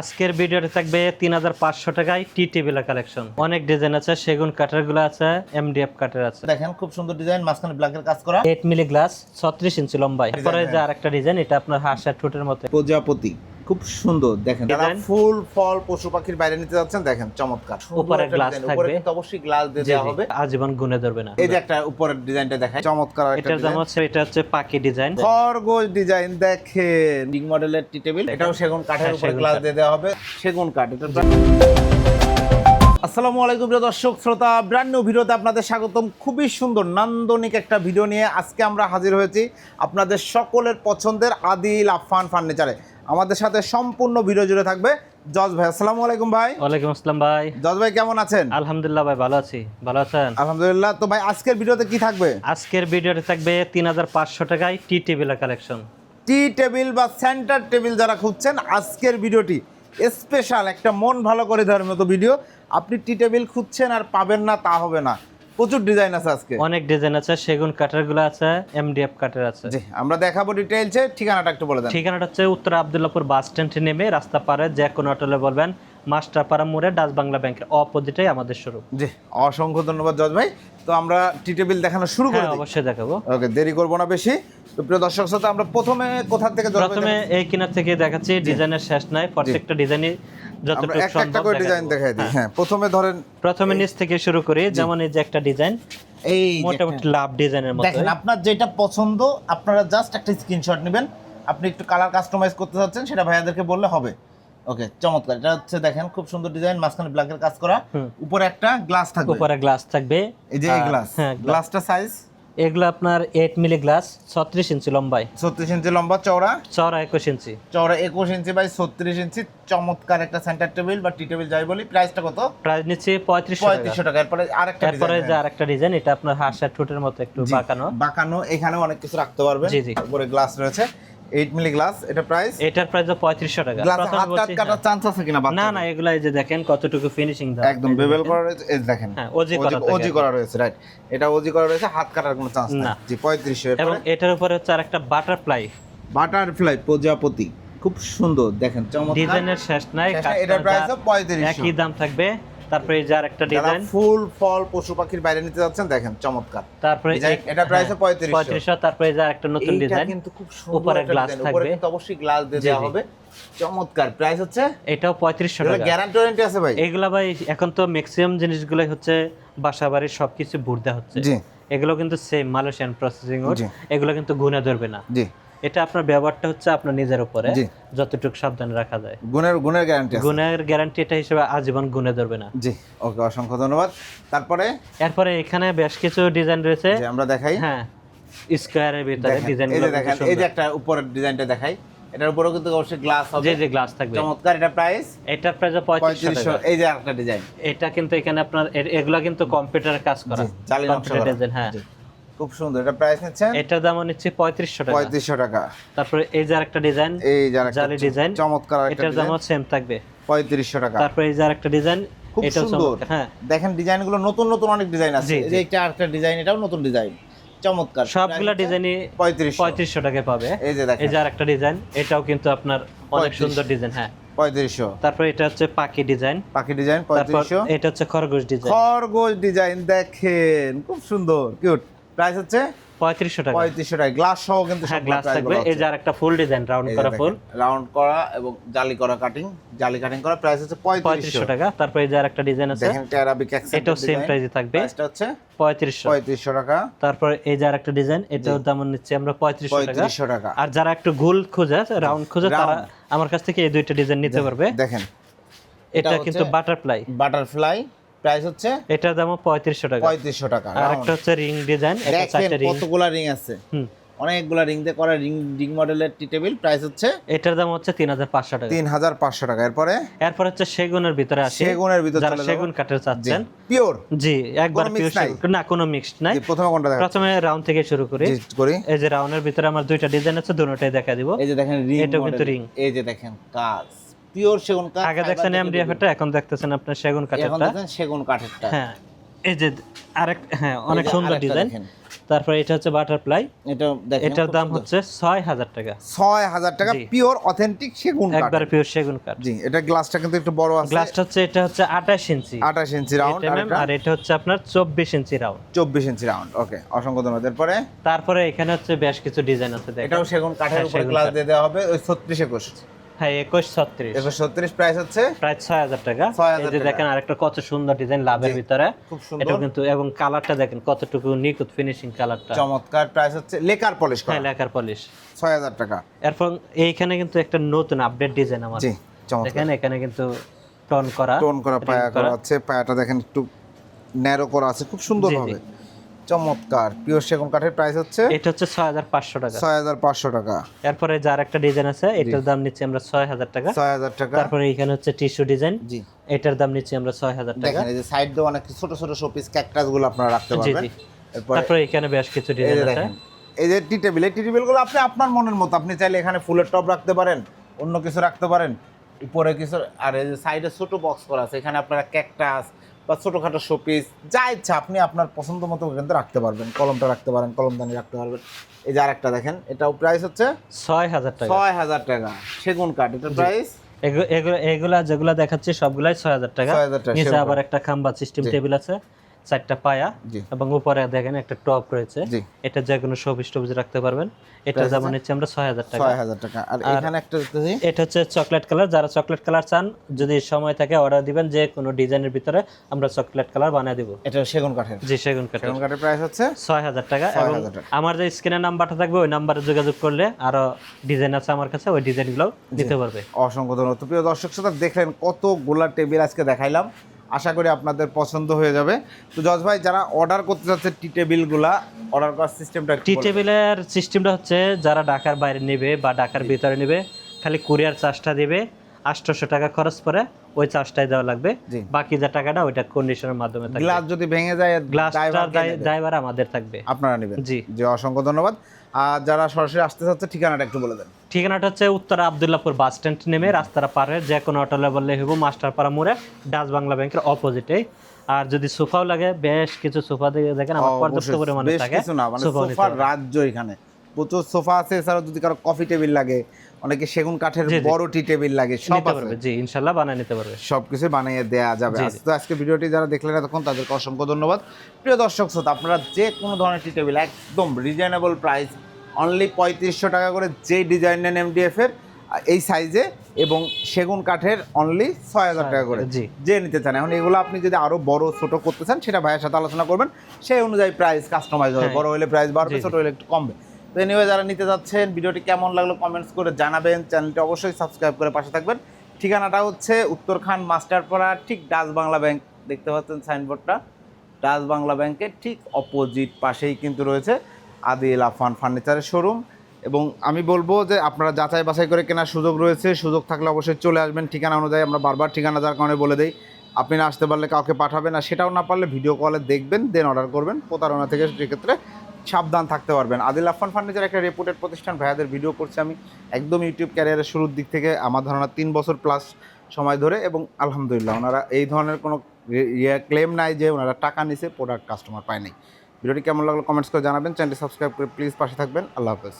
আজকের ভিডিওতে থাকবে তিন হাজার পাঁচশো টাকায় টি টেবিলের কালেকশন অনেক ডিজাইন আছে সেগুন কাটারগুলো আছে এমডিএফ কাটার আছে। দেখেন খুব সুন্দর ডিজাইন মাঝখানে ব্ল্যাকের কাজ করা। এইট মিলি গ্লাস ছত্রিশ ইঞ্চি লম্বাই এরপরে যে আর আরেকটা ডিজাইন এটা আপনার হাঁসের ঠোঁটের মতো। প্রজাপতি। খুব সুন্দর দেখেন। যারা ফুল ফল পশু পাখির বাইরে নিতে যাচ্ছেন দেখেন চমৎকার। উপরে design, থাকবে। অবশ্যই গ্লাস দিয়ে দেওয়া হবে। আজীবন ধরবে না। এই যে একটা উপরের ডিজাইনটা দেখায় চমৎকার একটা এটার দাম হচ্ছে এটা হচ্ছে পাখি ডিজাইন খরগোশ ডিজাইন দেখেন। বিগ মডেলের টি টেবিল এটাও সেগুন কাঠের হ্যাঁ, উপরে গ্লাস দিয়ে দেওয়া হবে। সেগুন কাঠ এটা আসসালামু আলাইকুম প্রিয় দর্শক শ্রোতা ব্র্যান্ড নিউ ভিডিওতে আপনাদের স্বাগতম। খুবই সুন্দর নান্দনিক একটা ভিডিও নিয়ে আজকে আমরা হাজির হয়েছি আপনাদের সকলের পছন্দের আদিল আফান ফার্নিচারে। আমাদের সাথে সম্পূর্ণ ভিডিও জুড়ে থাকবে জজ ভাই। আসসালামু আলাইকুম ভাই। ওয়ালাইকুম আসসালাম ভাই। জজ ভাই কেমন আছেন? আলহামদুলিল্লাহ ভাই ভালো আছি। ভালো আছেন? আলহামদুলিল্লাহ। তো ভাই আজকের ভিডিওতে কি থাকবে? আজকের ভিডিওতে থাকবে তিন হাজার পাঁচশো টাকায় টি টেবিলের কালেকশন। টি টেবিল বা সেন্টার টেবিল যারা খুঁজছেন আজকের ভিডিওটি স্পেশাল একটা মন ভালো করে দেওয়ার মতো ভিডিও। আপনি টি টেবিল খুঁজছেন আর পাবেন না তা হবে না। প্রচুর ডিজাইন আছে আজকে। অনেক ডিজাইন আছে সেগুন কাঠেরগুলো আছে এমডিএফ কাঠের আছে। জি আমরা দেখাবো ডিটেইলসে ঠিকানাটা একটু বলে দেন। ঠিকানাটা হচ্ছে উত্তর আবদুল্লাপুর বাস স্ট্যান্ডে নেমে রাস্তা পারে যে কোনো হোটেলে বলবেন মাস্টারপাড়া মোড়ে ডাচ বাংলা ব্যাংকের অপোজিটেই আমাদের শুরু জি অসংখ্য ধন্যবাদ জজ ভাই। তো আমরা টি টেবিল দেখানো শুরু করে হ্যাঁ অবশ্যই দেখাবো। ওকে দেরি করব না বেশি। তো প্রিয় দর্শক শ্রোতা আমরা প্রথমে কোথা থেকে প্রথমে এই কিনার থেকে দেখাচ্ছি ডিজাইনের শেষ নাই প্রত্যেকটা ডিজাইনই আমরা একটা একটা করে ডিজাইন দেখাই দিই। হ্যাঁ। হ্যাঁ প্রথমে ধরেন প্রথমে নিচ থেকে শুরু করি যেমন এই যে একটা ডিজাইন এই মোটামুটি লাভ ডিজাইনের মতো দেখেন আপনার যেটা পছন্দ আপনারা জাস্ট একটা স্ক্রিনশট নেবেন। আপনি একটু কালার কাস্টমাইজ করতে চাচ্ছেন সেটা ভাইয়াদেরকে বললে হবে। ওকে চমৎকার। এটা হচ্ছে দেখেন খুব সুন্দর ডিজাইন মাঝখানে ব্ল্যাকের কাজ করা। উপরে একটা গ্লাস থাকবে। উপরে গ্লাস থাকবে। এই যে গ্লাস হ্যাঁ গ্লাসটা সাইজ এগুলো আপনার এইট মিলি গ্লাস ছত্রিশ ইঞ্চি লম্বাই ছত্রিশ ইঞ্চি লম্বা চওড়া? চওড়া একুশ ইঞ্চি। চওড়া একুশ ইঞ্চি বাই ছত্রিশ ইঞ্চি চমৎকার একটা সেন্টার টেবিল বা টি টেবিল যাই বলি। প্রাইসটা কত? প্রাইস নিচ্ছে পঁয়ত্রিশ পঁয়ত্রিশ পঁয়ত্রিশশো টাকা। এরপরে আরেকটা এরপরে ডিজাইন যে আরেকটা ডিজাইন এটা আপনার হাসার ঠোঁটের মতো একটু বাঁকানো। বাঁকানো এখানে অনেক কিছু রাখতে পারবে জি, জি। উপরে গ্লাস রয়েছে। এইট মিলি গ্লাস এটা প্রাইস এটার প্রাইস পঁয়ত্রিশশো টাকা। গ্লাসে হাত কাটার চান্স আছে কিনা হ্যাঁ। না না এগুলা এই যে দেখেন কতটুকু ফিনিশিং একদম বেবেল করা রয়েছে এই দেখেন। হ্যাঁ, ওজি করা ওজি করা রয়েছে রাইট এটা ওজি করা রয়েছে হাত কাটার কোনো চান্স না। জি পঁয়ত্রিশশো। এবং এটার উপরে হচ্ছে আরেকটা বাটারফ্লাই বাটারফ্লাই প্রজাপতি। খুব সুন্দর দেখেন চমৎকার। ডিজাইনের শেষ নাই এটার প্রাইস যা- পঁয়ত্রিশশো। একই দাম থাকবে। তারপরে এই যারা ডিজাইন ফুল ফল পশু পাখির বাইরে নিতে যাচ্ছেন দেখেন চমৎকার। তারপরে এটা price হ্যাঁ, পঁয়ত্রিশশো। পঁয়ত্রিশশো তারপরে এই যে আরেকটা নতুন ডিজাইন কিন্তু খুব সুন্দর উপরে একটা glass design, উপরে কিন্তু অবশ্যই গ্লাস দিয়ে দেওয়া হবে। চমৎকার। প্রাইস হচ্ছে? এটাও পঁয়ত্রিশশো টাকা। গ্যারান্টি ওয়ারেন্টি আছে ভাই। এগুলা ভাই এখন তো ম্যাক্সিমাম জিনিসগুলোই হচ্ছে বাসা বাড়ির সবকিছু বুড়তে হচ্ছে। জি। এগুলো কিন্তু সেম মালয়েশিয়ান প্রসেসিং জি। এগুলো কিন্তু গুণে ধরবে না। জি। এটা আপনার ব্যবহারটা হচ্ছে আপনার নিজের উপরে যতটুকু সাবধানে রাখা যায়। গুণের গুণের গ্যারান্টি গুণের গ্যারান্টি এটা হিসেবে আজীবন গুণে ধরবে না। জি ওকে অসংখ্য ধন্যবাদ। তারপরে? এরপরে এখানে বেশ কিছু ডিজাইন রয়েছে। আমরা দেখাই। হ্যাঁ স্কোয়ারের ভিতরে ডিজাইন দেখেন এই যে একটা উপরের ডিজাইনটা দেখাই। এটার উপরেও কিন্তু অবশ্যই গ্লাস হবে। যে যে গ্লাস থাকবে। চমৎকার এটা প্রাইস এটার প্রাইস পঁয়ত্রিশশো। পঁয়ত্রিশশো টাকা এই যে আরেকটা ডিজাইন এটা কিন্তু এখানে আপনার এগুলা কিন্তু কম্পিউটারে কাজ করা। জি, জালি নকশা করা। হ্যাঁ। জি। খুব সুন্দর। এটা প্রাইস নিচ্ছেন? এটার দাম নিচ্ছে পঁয়ত্রিশশো টাকা। পঁয়ত্রিশশো টাকা। তারপরে এই যে আরেকটা ডিজাইন এই যে আরেকটা জালি ডিজাইন চমৎকার একটা এটার দাম সেম থাকবে। পঁয়ত্রিশশো টাকা। তারপরে এই যে আরেকটা ডিজাইন খুব সুন্দর। হ্যাঁ। দেখেন ডিজাইনগুলো নতুন নতুন অনেক ডিজাইন আছে। এই যে একটা আরেকটা ডিজাইন এটাও নতুন ডিজাইন চমৎকার। সবগুলা ডিজাইনই পঁয়ত্রিশ পঁয়ত্রিশশো। টাকায় পাবে। এই যে দেখেন। এই দেখেন যে আরেকটা ডিজাইন এটাও কিন্তু আপনার অনেক সুন্দর ডিজাইন হ্যাঁ। পঁয়ত্রিশশো। তারপর এটা হচ্ছে পাখি ডিজাইন পাখি ডিজাইন পঁয়ত্রিশশো। এটা হচ্ছে খরগোশ ডিজাইন খরগোশ ডিজাইন দেখেন খুব সুন্দর কিউট প্রাইস হচ্ছে পঁয়ত্রিশশো টাকা। পঁয়ত্রিশশো টাকা। গ্লাস সহ কিন্তু হ্যাঁ গ্লাস থাকবে। এই যে আরেকটা ফুল ডিজাইন রাউন্ড করা ফুল। রাউন্ড করা এবং জালি করা কাটিং জালি কাটিং করা প্রাইস হচ্ছে পঁয়ত্রিশশো। টাকা। তারপর এই যে আরেকটা ডিজাইন আছে দেখেন এটাও সেম প্রাইসে থাকবে। প্রাইসটা হচ্ছে পঁয়ত্রিশশো। পঁয়ত্রিশশো টাকা। তারপর এই যে আরেকটা ডিজাইন এটাও দাম নিচ্ছে আমরা পঁয়ত্রিশশো টাকা। আর যারা একটু গোল খোঁজে রাউন্ড খোঁজে তারা আমার কাছ থেকে এই দুইটা ডিজাইন নিতে পারবে। দেখেন। এটা কিন্তু বাটারফ্লাই বাটারফ্লাই প্রাইস হচ্ছে এটার দাম পঁয়ত্রিশশো টাকা। পঁয়ত্রিশশো টাকা। আর একটা হচ্ছে রিং ডিজাইন এটা চারটা রিং। কতগুলা রিং আছে। হুম। অনেকগুলা রিং দিয়ে করা রিং রিং মডেলের টি টেবিল প্রাইস হচ্ছে এটার দাম হচ্ছে তিন হাজার পাঁচশো টাকা। তিন হাজার পাঁচশো টাকা। এরপরে? এরপর হচ্ছে সেগুনের ভিতরে আসে। সেগুনের ভিতর যারা সেগুন কাঠের চাচ্ছেন। পিওর জি একবার? সেগুন- না কোনো মিক্সড নাই। প্রথমে কোনটা দেখা প্রথমে রাউন্ড থেকে শুরু করি। করি। এই যে রাউন্ডের ভিতরে আমার দুইটা ডিজাইন আছে দুটোটাই দেখা দিব। এই যে দেখেন রিং এটাও কিন্তু ring। এই যে দেখেন কাজ। পিওর সেগুন কাঠ আগে দেখছেন এমডিএফ তৈরি। এটা এখন দেখতেছেন আপনার সেগুন এখন দেখেন সেগুন কাঠেরটা। হ্যাঁ এই যে আরেক হ্যাঁ অনেক সুন্দর ডিজাইন। তারপরে এটা হচ্ছে বাটারফ্লাই। এটা দেখেন এটার দাম হচ্ছে ছয় হাজার টাকা। ছয় হাজার টাকা পিওর অথেন্টিক সেগুন কাঠ। একবার পিওর সেগুন কাঠ। জি এটা গ্লাসটা কিন্তু একটু বড় আছে। গ্লাসটা হচ্ছে এটা হচ্ছে আঠাশ ইঞ্চি। আঠাশ ইঞ্চি রাউন্ড আর এটা হচ্ছে আপনার চব্বিশ ইঞ্চি রাউন্ড চব্বিশ ইঞ্চি রাউন্ড ওকে অসংখ্য ধন্যবাদ। এরপরে? তারপরে এখানে হচ্ছে বেশ কিছু ডিজাইন আছে দেখেন। এটাও সেগুন কাঠের হ্যাঁ, উপরে গ্লাস দিয়ে দেওয়া হবে ওই ছত্রিশ একুশ। হ্যাঁ একুশ ছত্রিশ। একুশ ছত্রিশ প্রাইস হচ্ছে? প্রায় ছয় হাজার টাকা। 6,000 এই যে দেখেন আরেকটা কত সুন্দর ডিজাইন লাভের ভিতরে। খুব সুন্দর। এটা কিন্তু এবং কালারটা দেখেন কতটুকু নিখুঁত ফিনিশিং কালারটা চমৎকার প্রাইস হচ্ছে। লেকার পলিশ হ্যাঁ লেখার পলিশ ছয় হাজার টাকা। এরপর এইখানে কিন্তু একটা নতুন আপডেট ডিজাইন আমার। দেখেন এখানে কিন্তু টন করা। টোন করা পায়া করা আছে পায়াটা দেখেন একটু ন্যারো করা আছে। খুব সুন্দর। হবে। চমৎকার। পিওর সেগুন কাঠের প্রাইস হচ্ছে এটা হচ্ছে ছয় হাজার পাঁচশো টাকা। ছয় হাজার পাঁচশো টাকা। এরপরে যার একটা ডিজাইন আছে এটার দাম নিচ্ছি আমরা ছয় হাজার টাকা। ছয় হাজার টাকা। তারপরে এখানে হচ্ছে টিস্যু ডিজাইন জি। এটার দাম নিচ্ছি আমরা ছয় হাজার টাকা। দেখেন এই যে সাইড দিয়ে অনেক ছোট ছোট শোপিস ক্যাকটাসগুলো আপনারা রাখতে পারবেন। তারপরে এখানে বেশ কিছু ডিজাইন আছে। এই যে টি টেবিল এই টি টেবিলগুলো আপনি আপনার মনের মতো আপনি চাইলে এখানে ফুলের টপ রাখতে পারেন অন্য কিছু রাখতে পারেন। উপরে কিছু আর এই যে সাইডে ছোট বক্স করা আছে এখানে আপনারা ক্যাকটাস বা ছোটোখাটো শোপিস যা ইচ্ছা আপনি আপনার পছন্দ মতো কিন্তু রাখতে পারবেন। কলমটা রাখতে পারেন কলমদানি রাখতে পারবেন। এই যে আরেকটা দেখেন এটাও প্রাইস হচ্ছে ছয় হাজার টাকা। ছয় হাজার টাকা। সেগুন কাঠ এটার প্রাইস এগুলো এগুলো যেগুলা দেখাচ্ছি সবগুলাই ছয় হাজার টাকা। 6,000 টাকা, নিচে আবার একটা খাম্বা সিস্টেম টেবিল আছে। চারটা পায়া এবং উপরে দেখেন একটা টপ রয়েছে। এটা যে কোনো সবিজ টবিজ রাখতে পারবেন। এটা যেমন? নিচ্ছি আমরা ছয় হাজার টাকা। ছয় হাজার টাকা। আর এখানে একটা এটা হচ্ছে চকলেট কালার। যারা চকলেট কালার চান যদি সময় থাকে অর্ডার দিবেন যে কোনো ডিজাইনের ভিতরে আমরা চকলেট কালার বানিয়ে দিব। এটা সেগুন কাঠের। জি সেগুন কাঠের। সেগুন কাঠের প্রাইস হচ্ছে ছয় হাজার টাকা 6,000 এবং টাকা। আমার যে স্ক্রিনের নাম্বারটা থাকবে ওই নাম্বারে যোগাযোগ করলে আরও ডিজাইন আছে আমার কাছে ওই ডিজাইনগুলো দিতে পারবে। অসংখ্য ধন্যবাদ। প্রিয় দর্শক শ্রোতা দেখলেন কত গোলার টেবিল আজকে দেখাইলাম। আশা করি আপনাদের পছন্দ হয়ে যাবে। তো জজ ভাই যারা অর্ডার করতে চাচ্ছে টি টেবিলগুলা অর্ডার করার সিস্টেমটা টি টেবিলের সিস্টেমটা হচ্ছে যারা ঢাকার বাইরে নেবে বা ঢাকার ভিতরে নেবে খালি কুরিয়ার চার্জটা দিবে। আটশোশো টাকা খরচ পরে ওই চার্জটাই দেওয়া লাগবে। বাকি যে টাকাটা ওইটা কন্ডিশনের মাধ্যমে থাকবে। গ্লাস যদি ভেঙে যায় নেবে? ড্রাইভার আমাদের থাকবে। আপনারা নেবেন। জি। জি অসংখ্য ধন্যবাদ। আর যারা সরাসরি আসতে চাচ্ছে ঠিকানাটা একটু বলে দেন। ঠিকানাটা হচ্ছে উত্তরা আবদুল্লাপুর বাস স্ট্যান্ড নেমে রাস্তাটা পারে যে কোনো অটো লেভেলে হইব মাস্টারপাড়া মোড়ে ডাচ বাংলা ব্যাংকের অপোজিটে আর যদি সোফাও লাগে বেশ কিছু সোফা দিয়ে দেখেন আমার পর্যাপ্ত পরিমাণে থাকে মানে পারবেন। রাজ্য এখানে। প্রচুর সোফা আছে এছাড়াও যদি কারও কফি টেবিল লাগে অনেকে সেগুন কাঠের। বড় টি টেবিল লাগে সব আছে। পারবে জি ইনশাল্লাহ বানিয়ে নিতে পারবে। সবকিছু বানিয়ে দেয়া যাবে। জি, তো আজকে ভিডিওটি যারা দেখলেন এতক্ষণ তাদেরকে অসংখ্য ধন্যবাদ। প্রিয় দর্শক শ্রোতা আপনারা যে কোনো ধরনের টি টেবিল একদম রিজনেবল প্রাইস অনলি পঁয়ত্রিশশো টাকা করে যে ডিজাইন নেন এমডিএফ এর এই সাইজে এবং সেগুন কাঠের অনলি ছয় হাজার টাকা করে। জি। যে নিতে চান। এখন এগুলো আপনি যদি আরও বড় ছোট করতে চান সেটা ভাইয়ের সাথে আলোচনা করবেন। সেই অনুযায়ী প্রাইস কাস্টমাইজ হবে। হ্যাঁ। বড় হলে প্রাইস বাড়বে। ছোট হলে একটু কমবে। তো এনিওয়ে যারা নিতে যাচ্ছেন, ভিডিওটি কেমন লাগল কমেন্টস করে জানাবেন। চ্যানেলটি অবশ্যই সাবস্ক্রাইব করে পাশে থাকবেন। ঠিকানাটা হচ্ছে উত্তরখান মাস্টারপাড়া, ঠিক ডাচ বাংলা ব্যাংক দেখতে পাচ্ছেন সাইনবোর্ডটা ডাচ বাংলা ব্যাংকের ঠিক অপোজিট পাশেই কিন্তু রয়েছে আদিল আফান ফার্নিচারের শোরুম এবং আমি বলব যে আপনারা যাচাই বাছাই করে কেনার সুযোগ রয়েছে। সুযোগ থাকলে অবশ্যই চলে আসবেন। ঠিকানা অনুযায়ী আমরা বারবার ঠিকানা যার কারণে বলে দেই, আপনি না আসতে পারলে কাউকে পাঠাবেন। আর সেটাও না পারলে ভিডিও কলে দেখবেন দেন অর্ডার করবেন। প্রতারণা থেকে সেক্ষেত্রে সাবধান থাকতে পারবেন। আদিল আফান ফার্নিচার একটা রেপুটেড প্রতিষ্ঠান। ভাইয়াদের ভিডিও করছি আমি একদম ইউটিউব ক্যারিয়ারের শুরুর দিক থেকে আমার ধারণা তিন বছর প্লাস সময় ধরে এবং আলহামদুলিল্লাহ ওনারা এই ধরনের কোনো ইয়ে ক্লেম নাই যে ওনারা টাকা নিছে প্রোডাক্ট কাস্টমার পায়নি ভিডিওটি কেমন লাগল কমেন্টস করে জানাবেন। চ্যানেলটি সাবস্ক্রাইব করে প্লিজ পাশে থাকবেন। আল্লাহ হাফেজ।